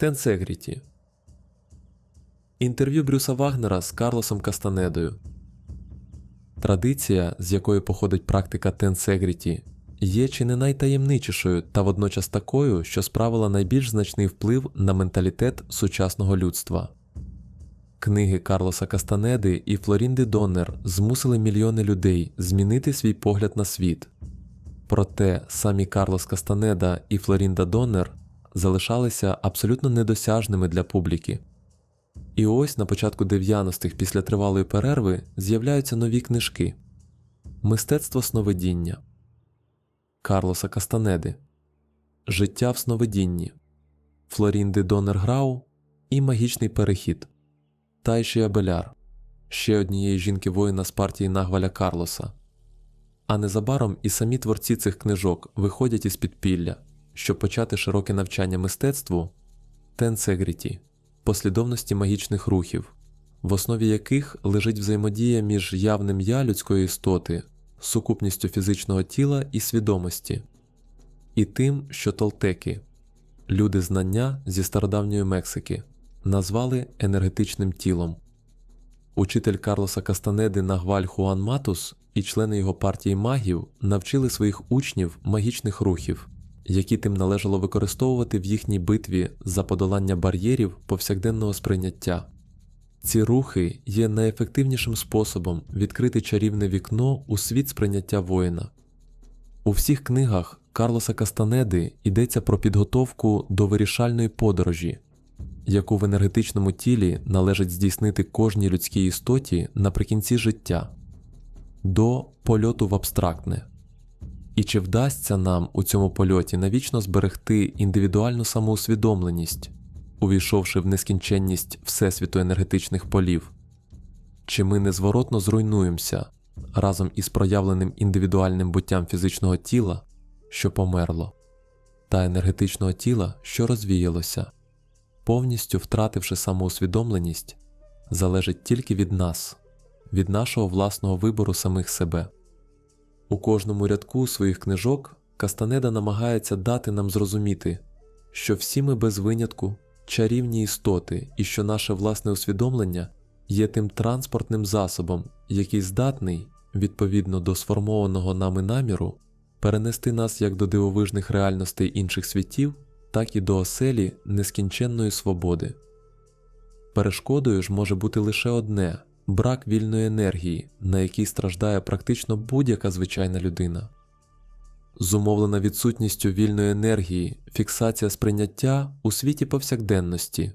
Тенсегріті. Інтерв'ю Брюса Вагнера з Карлосом Кастанедою. Традиція, з якої походить практика Тенсегріті, є чи не найтаємничішою та водночас такою, що справила найбільш значний вплив на менталітет сучасного людства. Книги Карлоса Кастанеди і Флорінди Доннер змусили мільйони людей змінити свій погляд на світ. Проте самі Карлос Кастанеда і Флорінда Доннер залишалися абсолютно недосяжними для публіки. І ось на початку 90-х після тривалої перерви з'являються нові книжки Мистецтво сновидіння Карлоса Кастанеди Життя в сновидінні Флорінди Донер Грау і Магічний перехід Тайшія Беляр ще однієї жінки воїна з партії Нагваля Карлоса. А незабаром і самі творці цих книжок виходять із підпілля, щоб почати широке навчання мистецтву тенсегріті, послідовності магічних рухів, в основі яких лежить взаємодія між явним я людської істоти, сукупністю фізичного тіла і свідомості, і тим, що толтеки, люди знання зі стародавньої Мексики, назвали енергетичним тілом. Учитель Карлоса Кастанеди Нагваль Хуан Матус і члени його партії магів навчили своїх учнів магічних рухів, які тим належало використовувати в їхній битві за подолання бар'єрів повсякденного сприйняття. Ці рухи є найефективнішим способом відкрити чарівне вікно у світ сприйняття воїна. У всіх книгах Карлоса Кастанеди йдеться про підготовку до вирішальної подорожі, яку в енергетичному тілі належить здійснити кожній людській істоті наприкінці життя до польоту в абстрактне. І чи вдасться нам у цьому польоті навічно зберегти індивідуальну самоусвідомленість, увійшовши в нескінченність Всесвіту енергетичних полів, чи ми незворотно зруйнуємося разом із проявленим індивідуальним буттям фізичного тіла, що померло, та енергетичного тіла, що розвіялося, повністю втративши самоусвідомленість, залежить тільки від нас, від нашого власного вибору самих себе. У кожному рядку своїх книжок Кастанеда намагається дати нам зрозуміти, що всі ми без винятку чарівні істоти і що наше власне усвідомлення є тим транспортним засобом, який здатний, відповідно до сформованого нами наміру, перенести нас як до дивовижних реальностей інших світів, так і до оселі нескінченної свободи. Перешкодою ж може бути лише одне брак вільної енергії, на якій страждає практично будь-яка звичайна людина. Зумовлена відсутністю вільної енергії, фіксація сприйняття у світі повсякденності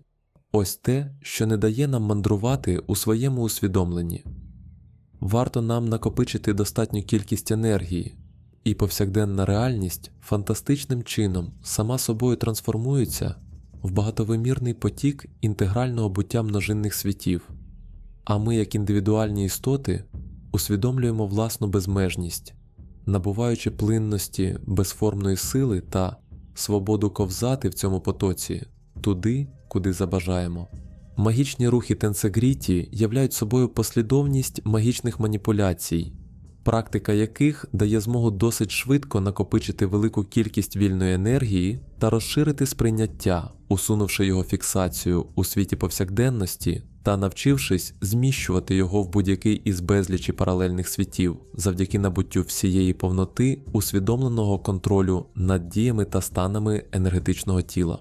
ось те, що не дає нам мандрувати у своєму усвідомленні. Варто нам накопичити достатню кількість енергії, і повсякденна реальність фантастичним чином сама собою трансформується в багатовимірний потік інтегрального буття множинних світів, а ми, як індивідуальні істоти, усвідомлюємо власну безмежність, набуваючи плинності безформної сили та свободу ковзати в цьому потоці туди, куди забажаємо. Магічні рухи Тенсегріті являють собою послідовність магічних маніпуляцій, практика яких дає змогу досить швидко накопичити велику кількість вільної енергії та розширити сприйняття, усунувши його фіксацію у світі повсякденності та навчившись зміщувати його в будь-який із безлічі паралельних світів завдяки набуттю всієї повноти усвідомленого контролю над діями та станами енергетичного тіла.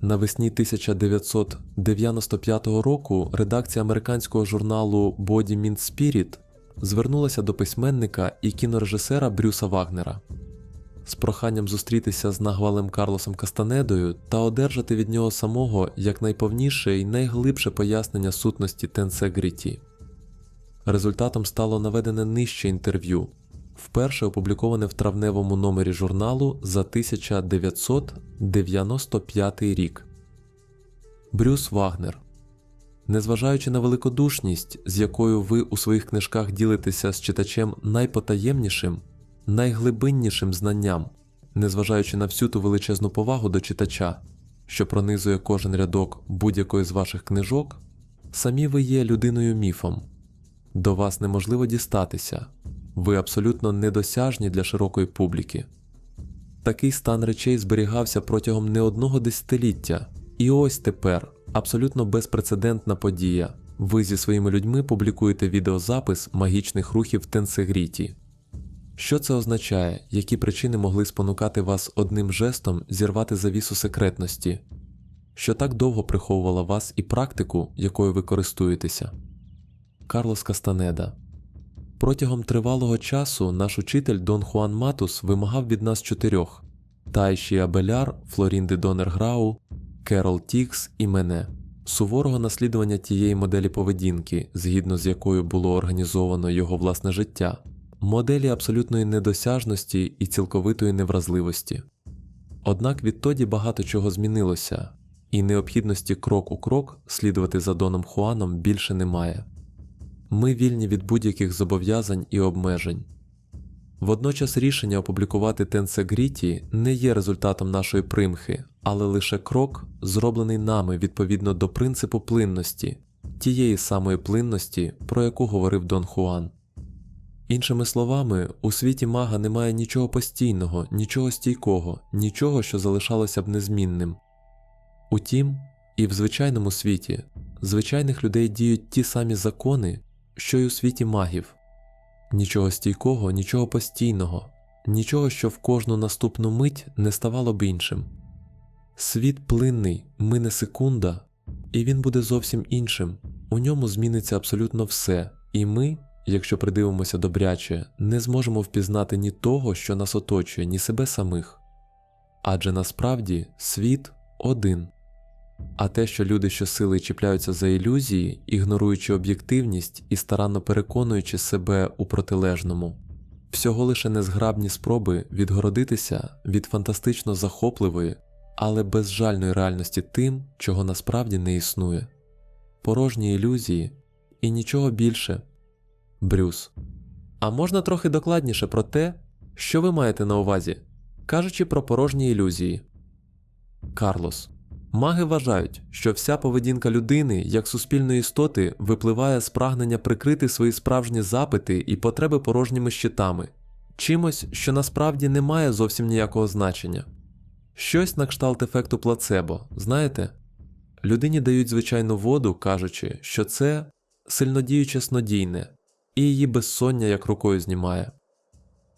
Навесні 1995 року редакція американського журналу Body Mind Spirit звернулася до письменника і кінорежисера Брюса Вагнера з проханням зустрітися з нагвалем Карлосом Кастанедою та одержати від нього самого якнайповніше і найглибше пояснення сутності Тенсегріті. Результатом стало наведене нижче інтерв'ю, вперше опубліковане в травневому номері журналу за 1995 рік. Брюс Вагнер. Незважаючи на великодушність, з якою ви у своїх книжках ділитеся з читачем найпотаємнішим, найглибиннішим знанням, незважаючи на всю ту величезну повагу до читача, що пронизує кожен рядок будь-якої з ваших книжок, самі ви є людиною міфом, до вас неможливо дістатися, ви абсолютно недосяжні для широкої публіки. Такий стан речей зберігався протягом не одного десятиліття. І ось тепер абсолютно безпрецедентна подія. Ви зі своїми людьми публікуєте відеозапис магічних рухів Тенсегріті. Що це означає, які причини могли спонукати вас одним жестом зірвати завісу секретності, що так довго приховувала вас і практику, якою ви користуєтеся? Карлос Кастанеда. Протягом тривалого часу наш учитель Дон Хуан Матус вимагав від нас чотирьох Тайші Абеляр, Флорінди Донерграу, Керол Тікс і мене. Суворого наслідування тієї моделі поведінки, згідно з якою було організовано його власне життя, моделі абсолютної недосяжності і цілковитої невразливості. Однак відтоді багато чого змінилося, і необхідності крок у крок слідувати за Доном Хуаном більше немає. Ми вільні від будь-яких зобов'язань і обмежень. Водночас рішення опублікувати Тенсегріті не є результатом нашої примхи, але лише крок, зроблений нами відповідно до принципу плинності, тієї самої плинності, про яку говорив Дон Хуан. Іншими словами, у світі мага немає нічого постійного, нічого стійкого, нічого, що залишалося б незмінним. Утім, і в звичайному світі звичайних людей діють ті самі закони, що й у світі магів нічого стійкого, нічого постійного, нічого, що в кожну наступну мить не ставало б іншим. Світ плинний, мине секунда, і він буде зовсім іншим, у ньому зміниться абсолютно все, і ми, якщо придивимося добряче, не зможемо впізнати ні того, що нас оточує, ні себе самих. Адже насправді світ один. А те, що люди щосили чіпляються за ілюзії, ігноруючи об'єктивність і старанно переконуючи себе у протилежному, всього лише незграбні спроби відгородитися від фантастично захопливої, але безжальної реальності тим, чого насправді не існує, порожні ілюзії і нічого більше. Брюс. А можна трохи докладніше про те, що ви маєте на увазі, кажучи про порожні ілюзії. Карлос. Маги вважають, що вся поведінка людини як суспільної істоти випливає з прагнення прикрити свої справжні запити і потреби порожніми щитами, чимось, що насправді не має зовсім ніякого значення. Щось на кшталт ефекту плацебо, знаєте? Людині дають звичайну воду, кажучи, що це сильнодіюче снодійне, і її безсоння як рукою знімає.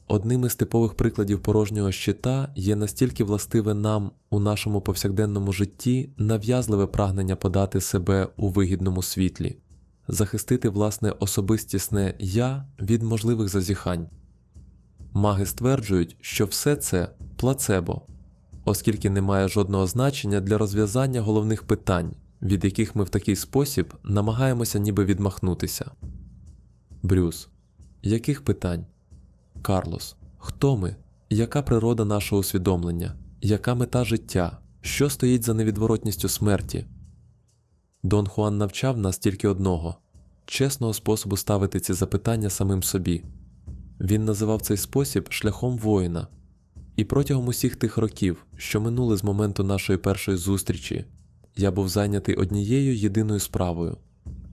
Одним із типових прикладів порожнього щита є настільки властиве нам у нашому повсякденному житті нав'язливе прагнення подати себе у вигідному світлі, захистити власне особистісне я від можливих зазіхань. Маги стверджують, що все це плацебо, оскільки не має жодного значення для розв'язання головних питань, від яких ми в такий спосіб намагаємося ніби відмахнутися. Брюс. Яких питань? Карлос, хто ми? Яка природа нашого усвідомлення? Яка мета життя? Що стоїть за невідворотністю смерті? Дон Хуан навчав нас тільки одного чесного способу ставити ці запитання самим собі. Він називав цей спосіб шляхом воїна, і протягом усіх тих років, що минули з моменту нашої першої зустрічі, я був зайнятий однією єдиною справою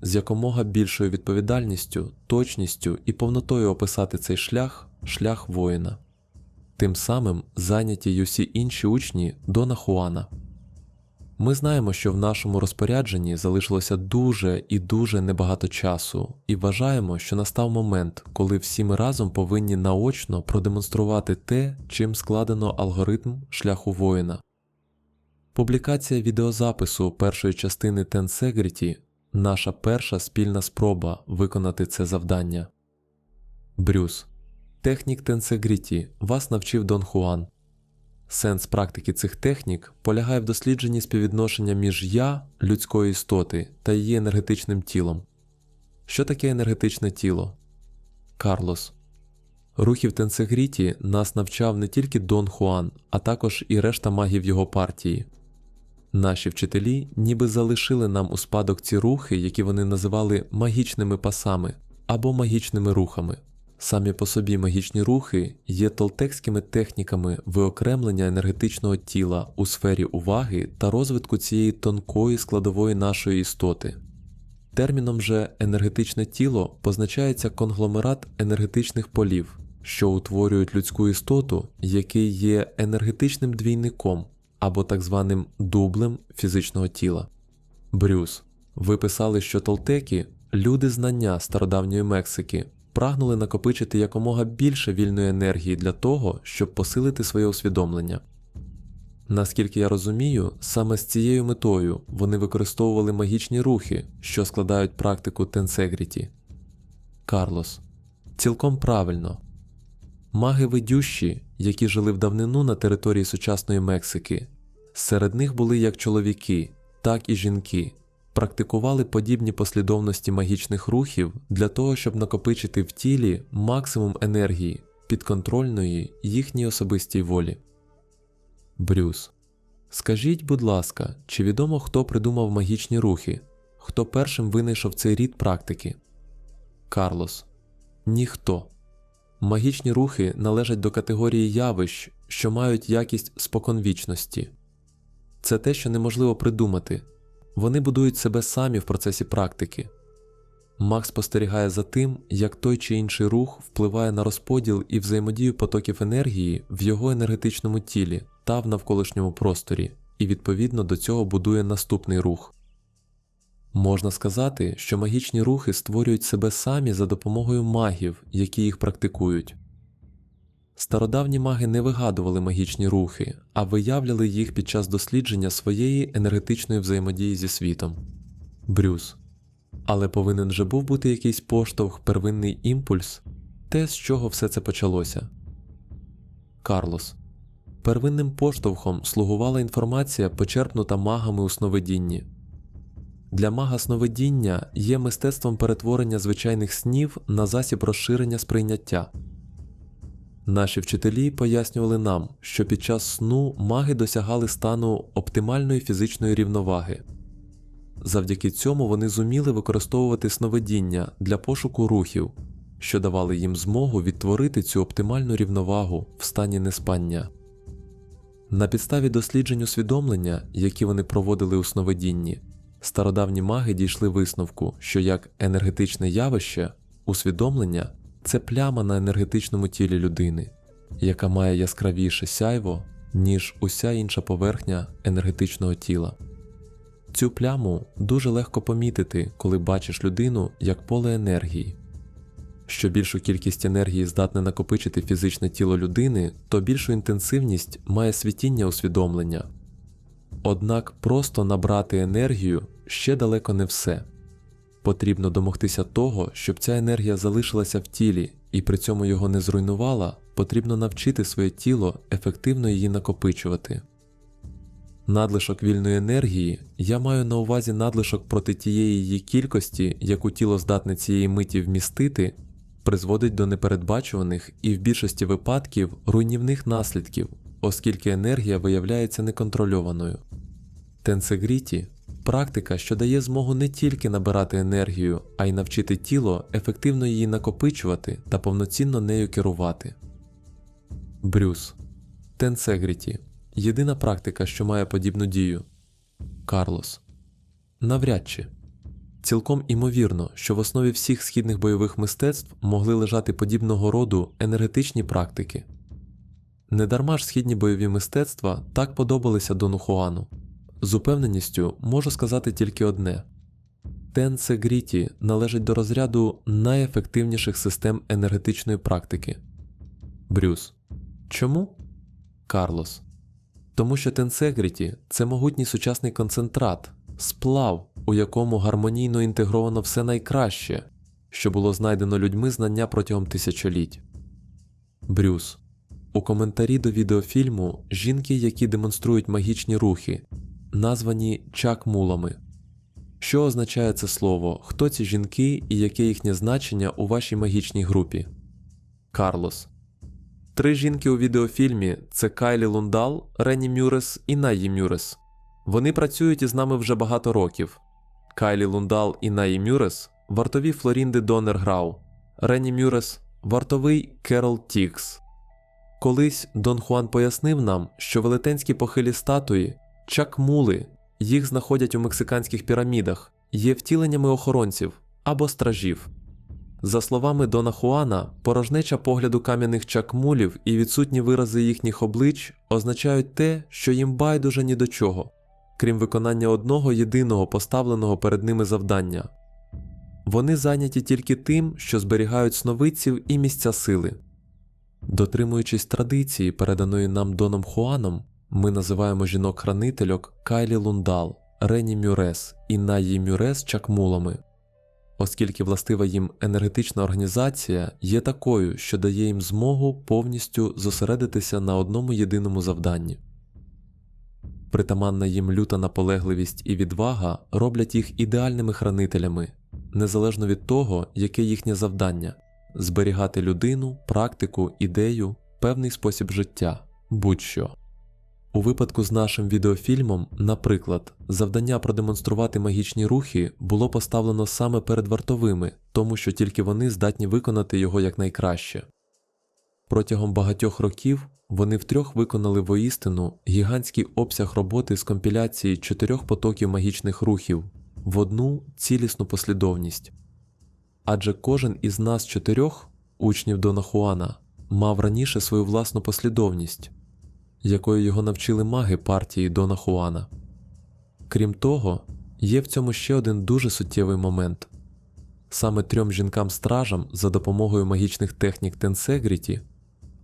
з якомога більшою відповідальністю, точністю і повнотою описати цей шлях шлях воїна, тим самим зайняті й усі інші учні Дона Хуана. Ми знаємо, що в нашому розпорядженні залишилося дуже і дуже небагато часу, і вважаємо, що настав момент, коли всі ми разом повинні наочно продемонструвати те, чим складено алгоритм шляху воїна. Публікація відеозапису першої частини Тенсегріті наша перша спільна спроба виконати це завдання. Брюс Технік Тенсегріті вас навчив Дон Хуан. Сенс практики цих технік полягає в дослідженні співвідношення між я людської істоти та її енергетичним тілом. Що таке енергетичне тіло? Карлос. Рухів Тенсегріті нас навчав не тільки Дон Хуан, а також і решта магів його партії. Наші вчителі ніби залишили нам у спадок ці рухи, які вони називали магічними пасами або магічними рухами. Самі по собі магічні рухи є толтекськими техніками виокремлення енергетичного тіла у сфері уваги та розвитку цієї тонкої складової нашої істоти. Терміном же енергетичне тіло позначається конгломерат енергетичних полів, що утворюють людську істоту, який є енергетичним двійником або так званим дублем фізичного тіла. Брюс. Ви писали, що толтеки, люди знання стародавньої Мексики, прагнули накопичити якомога більше вільної енергії для того, щоб посилити своє усвідомлення. Наскільки я розумію, саме з цією метою вони використовували магічні рухи, що складають практику тенсегріті. Карлос. Цілком правильно. Маги видющі, які жили в давнину на території сучасної Мексики, серед них були як чоловіки, так і жінки, практикували подібні послідовності магічних рухів для того, щоб накопичити в тілі максимум енергії підконтрольної їхній особистій волі. Брюс. Скажіть, будь ласка, чи відомо, хто придумав магічні рухи? Хто першим винайшов цей рід практики? Карлос. Ніхто. Магічні рухи належать до категорії явищ, що мають якість споконвічності. Це те, що неможливо придумати. Вони будують себе самі в процесі практики. Маг спостерігає за тим, як той чи інший рух впливає на розподіл і взаємодію потоків енергії в його енергетичному тілі та в навколишньому просторі, і відповідно до цього будує наступний рух. Можна сказати, що магічні рухи створюють себе самі за допомогою магів, які їх практикують. Стародавні маги не вигадували магічні рухи, а виявляли їх під час дослідження своєї енергетичної взаємодії зі світом. Брюс. Але повинен же був бути якийсь поштовх, первинний імпульс, те, з чого все це почалося. Карлос. Первинним поштовхом слугувала інформація, почерпнута магами у сновидінні. Для мага сновидіння є мистецтвом перетворення звичайних снів на засіб розширення сприйняття. Наші вчителі пояснювали нам, що під час сну маги досягали стану оптимальної фізичної рівноваги. Завдяки цьому вони зуміли використовувати сновидіння для пошуку рухів, що давали їм змогу відтворити цю оптимальну рівновагу в стані неспання. На підставі досліджень усвідомлення, які вони проводили у сновидінні, стародавні маги дійшли висновку, що як енергетичне явище, усвідомлення це пляма на енергетичному тілі людини, яка має яскравіше сяйво, ніж уся інша поверхня енергетичного тіла. Цю пляму дуже легко помітити, коли бачиш людину як поле енергії. Що більшу кількість енергії здатне накопичити фізичне тіло людини, то більшу інтенсивність має світіння усвідомлення. Однак просто набрати енергію ще далеко не все. Потрібно домогтися того, щоб ця енергія залишилася в тілі і при цьому його не зруйнувала, потрібно навчити своє тіло ефективно її накопичувати. Надлишок вільної енергії я маю на увазі надлишок проти тієї її кількості, яку тіло здатне цієї миті вмістити, призводить до непередбачуваних і в більшості випадків руйнівних наслідків, оскільки енергія виявляється неконтрольованою. Тенсегріті практика, що дає змогу не тільки набирати енергію, а й навчити тіло ефективно її накопичувати та повноцінно нею керувати. Брюс Тенсегріті єдина практика, що має подібну дію. Карлос. Навряд чи. Цілком імовірно, що в основі всіх східних бойових мистецтв могли лежати подібного роду енергетичні практики. Недарма ж східні бойові мистецтва так подобалися Дону Хуану. З упевненістю можу сказати тільки одне Тенце Гріті належить до розряду найефективніших систем енергетичної практики. Брюс. Чому? Карлос. Тому що Тенсегріті це могутній сучасний концентрат, сплав, у якому гармонійно інтегровано все найкраще, що було знайдено людьми знання протягом тисячоліть. Брюс. У коментарі до відеофільму жінки, які демонструють магічні рухи, названі чак-мулами. Що означає це слово, хто ці жінки і яке їхнє значення у вашій магічній групі? Карлос. Три жінки у відеофільмі це Кайлі Лундал, Ренні Мюрес і Найї Мюрес. Вони працюють із нами вже багато років. Кайлі Лундал і Найї Мюрес вартові Флорінди Донер Грау, Ренні Мюрес вартовий Керол Тікс. Колись Дон Хуан пояснив нам, що велетенські похилі статуї, чакмули, їх знаходять у мексиканських пірамідах, є втіленнями охоронців або стражів. За словами Дона Хуана, порожнеча погляду кам'яних чакмулів і відсутні вирази їхніх облич означають те, що їм байдуже ні до чого, крім виконання одного єдиного поставленого перед ними завдання. Вони зайняті тільки тим, що зберігають сновидців і місця сили. Дотримуючись традиції, переданої нам Доном Хуаном, ми називаємо жінок-хранительок Кайлі Лундал, Рені Мюрес і Наї Мюрес чакмулами, оскільки властива їм енергетична організація є такою, що дає їм змогу повністю зосередитися на одному єдиному завданні. Притаманна їм люта наполегливість і відвага роблять їх ідеальними хранителями, незалежно від того, яке їхнє завдання зберігати людину, практику, ідею, певний спосіб життя, будь-що. У випадку з нашим відеофільмом, наприклад, завдання продемонструвати магічні рухи було поставлено саме перед вартовими, тому що тільки вони здатні виконати його якнайкраще. Протягом багатьох років вони втрьох виконали воістину гігантський обсяг роботи з компіляції чотирьох потоків магічних рухів в одну цілісну послідовність. Адже кожен із нас чотирьох, учнів Дона Хуана, мав раніше свою власну послідовність, якою його навчили маги партії Дона Хуана. Крім того, є в цьому ще один дуже суттєвий момент. Саме трьом жінкам-стражам за допомогою магічних технік Тенсегріті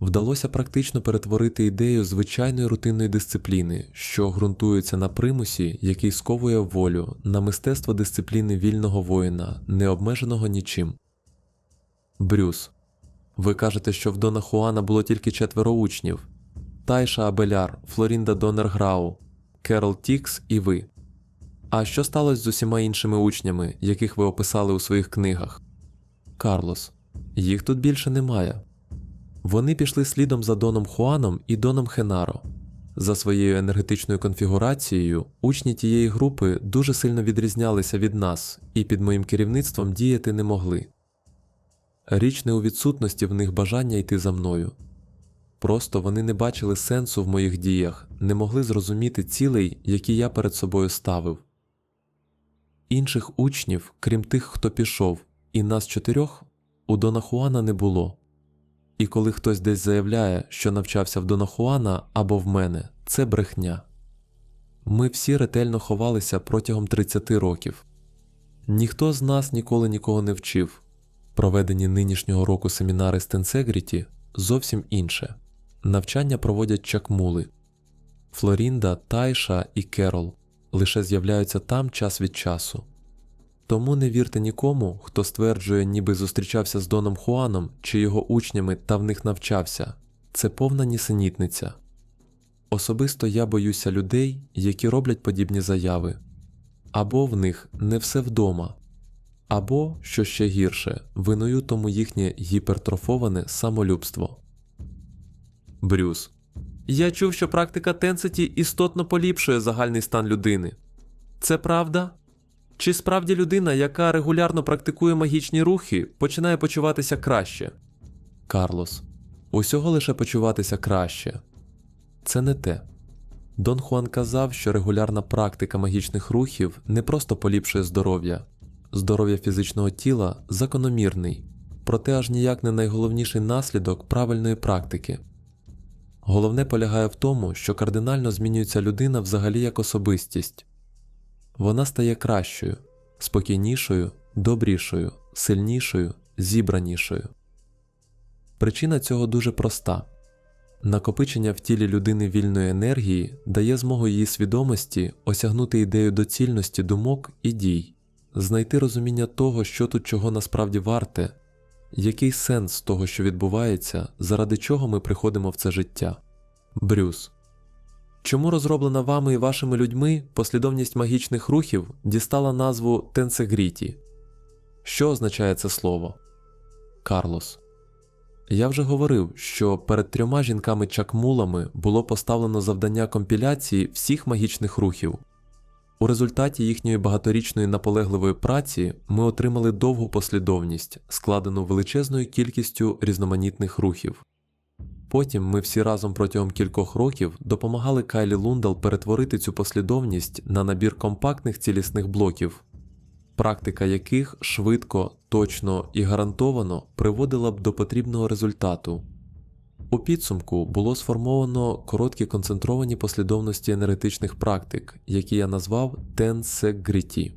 вдалося практично перетворити ідею звичайної рутинної дисципліни, що ґрунтується на примусі, який сковує волю, на мистецтво дисципліни вільного воїна, не обмеженого нічим. Брюс. Ви кажете, що в Дона Хуана було тільки четверо учнів Тайша Абеляр, Флорінда Донерграу, Керол Тікс і ви. А що сталося з усіма іншими учнями, яких ви описали у своїх книгах? Карлос. Їх тут більше немає. Вони пішли слідом за Доном Хуаном і Доном Хенаро. За своєю енергетичною конфігурацією, учні тієї групи дуже сильно відрізнялися від нас і під моїм керівництвом діяти не могли. Річ не у відсутності в них бажання йти за мною. Просто вони не бачили сенсу в моїх діях, не могли зрозуміти цілей, які я перед собою ставив. Інших учнів, крім тих, хто пішов, і нас чотирьох, у Дона Хуана не було. І коли хтось десь заявляє, що навчався в Дона Хуана або в мене, це брехня. Ми всі ретельно ховалися протягом 30 років. Ніхто з нас ніколи нікого не вчив. Проведені нинішнього року семінари з зовсім інше. Навчання проводять чакмули. Флорінда, Тайша і Керол лише з'являються там час від часу. Тому не вірте нікому, хто стверджує, ніби зустрічався з Доном Хуаном чи його учнями та в них навчався. Це повна нісенітниця. Особисто я боюся людей, які роблять подібні заяви, або в них не все вдома, або, що ще гірше, виною тому їхнє гіпертрофоване самолюбство. Брюс. Я чув, що практика Тенсеті істотно поліпшує загальний стан людини. Це правда? Чи справді людина, яка регулярно практикує магічні рухи, починає почуватися краще? Карлос. Усього лише почуватися краще. Це не те. Дон Хуан казав, що регулярна практика магічних рухів не просто поліпшує здоров'я, здоров'я фізичного тіла закономірний, проте аж ніяк не найголовніший наслідок правильної практики. Головне полягає в тому, що кардинально змінюється людина взагалі як особистість вона стає кращою, спокійнішою, добрішою, сильнішою, зібранішою. Причина цього дуже проста накопичення в тілі людини вільної енергії дає змогу її свідомості осягнути ідею доцільності думок і дій, знайти розуміння того, що тут чого насправді варте, який сенс того, що відбувається, заради чого ми приходимо в це життя. Брюс Чому розроблена вами і вашими людьми послідовність магічних рухів дістала назву Тенсегріті? Що означає це слово? Карлос. Я вже говорив, що перед трьома жінками-чакмулами було поставлено завдання компіляції всіх магічних рухів. У результаті їхньої багаторічної наполегливої праці ми отримали довгу послідовність, складену величезною кількістю різноманітних рухів. Потім ми всі разом протягом кількох років допомагали Кайлі Лундал перетворити цю послідовність на набір компактних цілісних блоків. практика яких швидко, точно і гарантовано приводила б до потрібного результату. У підсумку було сформовано короткі концентровані послідовності енергетичних практик, які я назвав тенсегріті.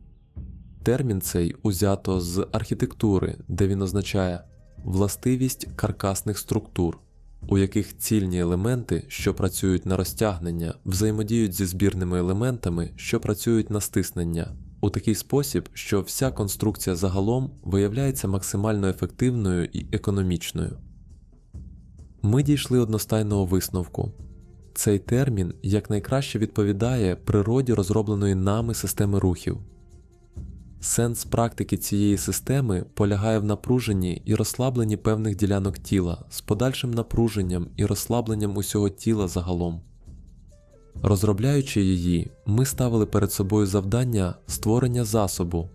Термін цей узято з архітектури, де він означає властивість каркасних структур, у яких цільні елементи, що працюють на розтягнення, взаємодіють зі збірними елементами, що працюють на стиснення, у такий спосіб, що вся конструкція загалом виявляється максимально ефективною і економічною. Ми дійшли одностайного висновку. Цей термін якнайкраще відповідає природі розробленої нами системи рухів. Сенс практики цієї системи полягає в напруженні і розслабленні певних ділянок тіла з подальшим напруженням і розслабленням усього тіла загалом. Розробляючи її, ми ставили перед собою завдання створення засобу,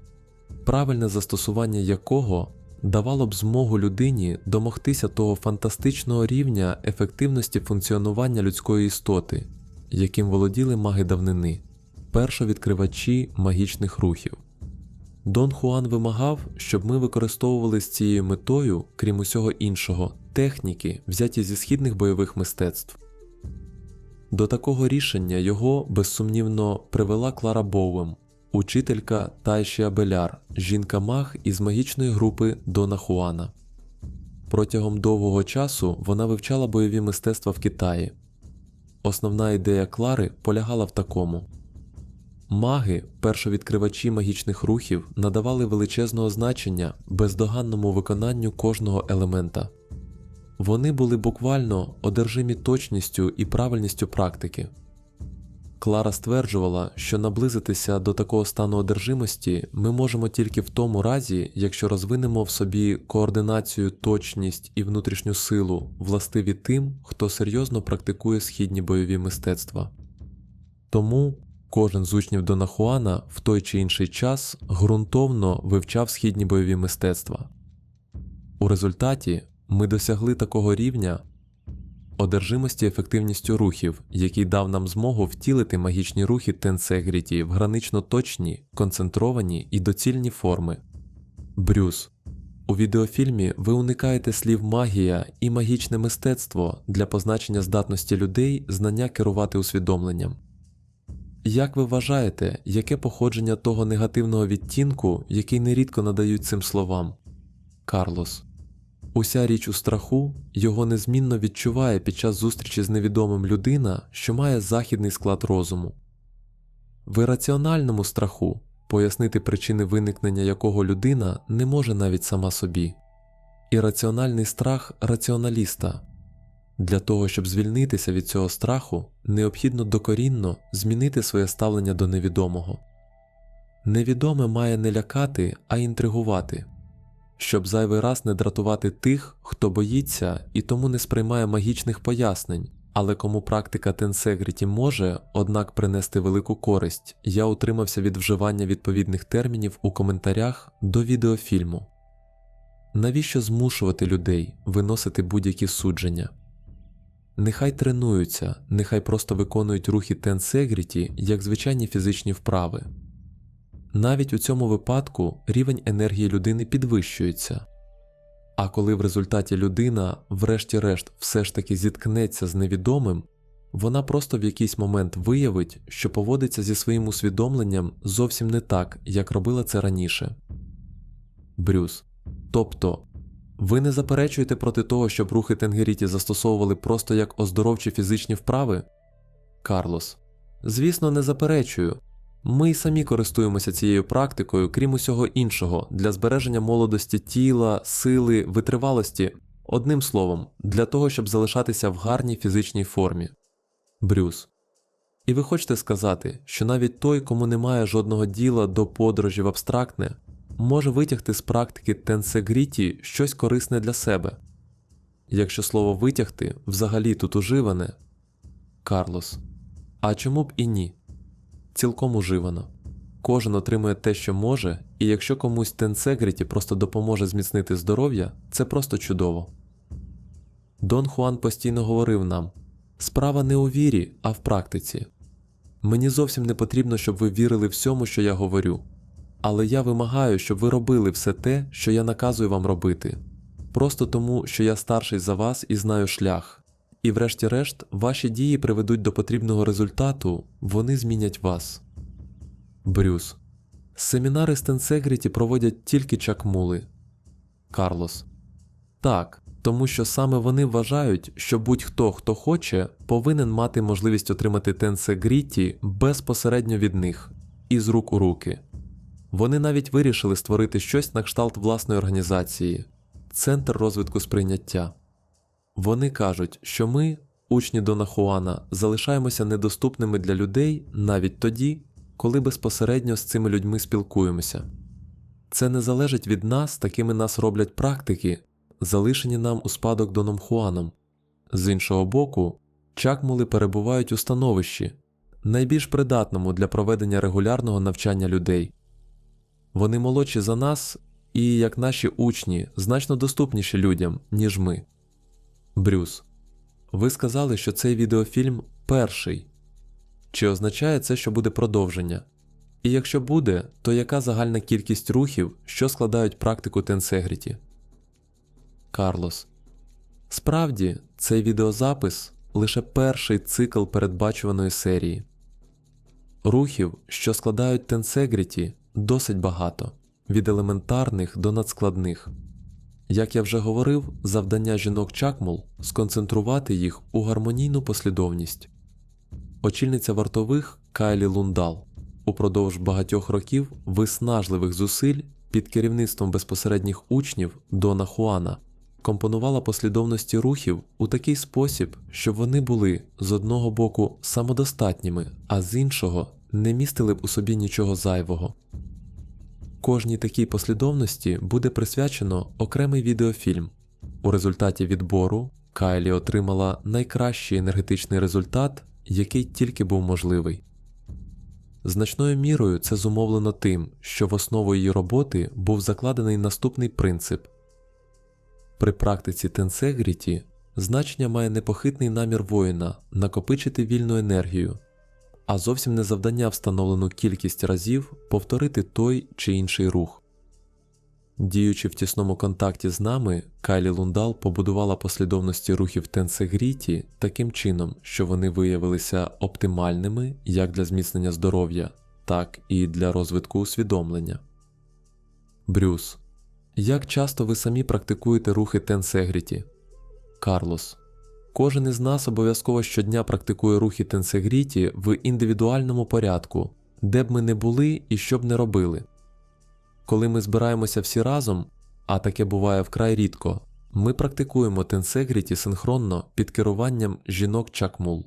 правильне застосування якого давало б змогу людині домогтися того фантастичного рівня ефективності функціонування людської істоти, яким володіли маги давнини, першовідкривачі магічних рухів. Дон Хуан вимагав, щоб ми використовували з цією метою, крім усього іншого, техніки, взяті зі східних бойових мистецтв. До такого рішення його безсумнівно привела Клара Боуем, учителька Тайші Абеляр, жінка-маг із магічної групи Дона Хуана. Протягом довгого часу вона вивчала бойові мистецтва в Китаї. Основна ідея Клари полягала в такому. Маги, першовідкривачі магічних рухів, надавали величезного значення бездоганному виконанню кожного елемента. Вони були буквально одержимі точністю і правильністю практики. Клара стверджувала, що наблизитися до такого стану одержимості ми можемо тільки в тому разі, якщо розвинемо в собі координацію, точність і внутрішню силу, властиві тим, хто серйозно практикує східні бойові мистецтва. Тому кожен з учнів Дона Хуана в той чи інший час ґрунтовно вивчав східні бойові мистецтва. У результаті ми досягли такого рівня одержимості ефективністю рухів, який дав нам змогу втілити магічні рухи Тенсегріті в гранично точні, концентровані і доцільні форми. Брюс. У відеофільмі ви уникаєте слів магія і магічне мистецтво для позначення здатності людей знання керувати усвідомленням. Як ви вважаєте, яке походження того негативного відтінку, який нерідко надають цим словам? Карлос. Уся річ у страху його незмінно відчуває під час зустрічі з невідомим людина, що має західний склад розуму. В ірраціональному страху пояснити причини виникнення якого людина не може навіть сама собі. Ірраціональний страх раціоналіста. Для того, щоб звільнитися від цього страху, необхідно докорінно змінити своє ставлення до невідомого. Невідоме має не лякати, а інтригувати щоб зайвий раз не дратувати тих, хто боїться і тому не сприймає магічних пояснень, але кому практика Тенсегріті може, однак принести велику користь, я утримався від вживання відповідних термінів у коментарях до відеофільму. Навіщо змушувати людей виносити будь-які судження? Нехай тренуються, нехай просто виконують рухи Тенсегріті як звичайні фізичні вправи. Навіть у цьому випадку рівень енергії людини підвищується. А коли в результаті людина, врешті-решт, все ж таки зіткнеться з невідомим, вона просто в якийсь момент виявить, що поводиться зі своїм усвідомленням зовсім не так, як робила це раніше. Брюс. Тобто, ви не заперечуєте проти того, щоб рухи Тенгеріті застосовували просто як оздоровчі фізичні вправи? Карлос. Звісно, не заперечую. Ми й самі користуємося цією практикою, крім усього іншого, для збереження молодості тіла, сили, витривалості, одним словом, для того, щоб залишатися в гарній фізичній формі. Брюс. І ви хочете сказати, що навіть той, кому немає жодного діла до подорожі в абстрактне, може витягти з практики тенсегріті щось корисне для себе. Якщо слово витягти взагалі тут уживане, Карлос. А чому б і ні? цілком уживано. Кожен отримує те, що може, і якщо комусь Тенсегріті просто допоможе зміцнити здоров'я, це просто чудово. Дон Хуан постійно говорив нам справа не у вірі, а в практиці. Мені зовсім не потрібно, щоб ви вірили всьому, що я говорю. Але я вимагаю, щоб ви робили все те, що я наказую вам робити. Просто тому, що я старший за вас і знаю шлях. І врешті-решт, ваші дії приведуть до потрібного результату, вони змінять вас. Брюс. Семінари з Тенсегріті проводять тільки чакмули. Карлос. Так, тому що саме вони вважають, що будь-хто, хто хоче, повинен мати можливість отримати Тенсегріті безпосередньо від них, із рук у руки. Вони навіть вирішили створити щось на кшталт власної організації Центр розвитку сприйняття. Вони кажуть, що ми, учні Дона Хуана, залишаємося недоступними для людей навіть тоді, коли безпосередньо з цими людьми спілкуємося. Це не залежить від нас, такими нас роблять практики, залишені нам у спадок Доном Хуаном. З іншого боку, чакмули перебувають у становищі, найбільш придатному для проведення регулярного навчання людей. Вони молодші за нас і, як наші учні, значно доступніші людям, ніж ми. Брюс, ви сказали, що цей відеофільм перший. Чи означає це, що буде продовження? І якщо буде, то яка загальна кількість рухів, що складають практику Тенсегріті? Карлос. Справді, цей відеозапис лише перший цикл передбачуваної серії. Рухів, що складають Тенсегріті, досить багато від елементарних до надскладних. Як я вже говорив, завдання жінок Чакмул сконцентрувати їх у гармонійну послідовність. Очільниця вартових Кайлі Лундал упродовж багатьох років виснажливих зусиль під керівництвом безпосередніх учнів Дона Хуана компонувала послідовності рухів у такий спосіб, щоб вони були з одного боку самодостатніми, а з іншого не містили б у собі нічого зайвого. Кожній такій послідовності буде присвячено окремий відеофільм. У результаті відбору Кайлі отримала найкращий енергетичний результат, який тільки був можливий. Значною мірою це зумовлено тим, що в основу її роботи був закладений наступний принцип. При практиці тенсегріті значення має непохитний намір воїна накопичити вільну енергію, а зовсім не завдання встановлену кількість разів повторити той чи інший рух. Діючи в тісному контакті з нами, Кайлі Лундал побудувала послідовності рухів Тенсегріті таким чином, що вони виявилися оптимальними як для зміцнення здоров'я, так і для розвитку усвідомлення. Брюс. Як часто ви самі практикуєте рухи Тенсегріті? Карлос. Кожен із нас обов'язково щодня практикує рухи Тенсегріті в індивідуальному порядку, де б ми не були і що б не робили. Коли ми збираємося всі разом, а таке буває вкрай рідко, ми практикуємо тенсегріті синхронно під керуванням жінок чакмул.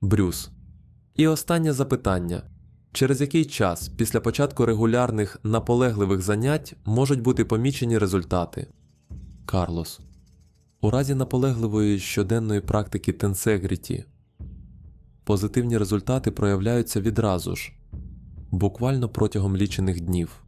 Брюс. І останнє запитання: через який час після початку регулярних наполегливих занять можуть бути помічені результати? Карлос. У разі наполегливої щоденної практики тенсегріті позитивні результати проявляються відразу ж, буквально протягом лічених днів.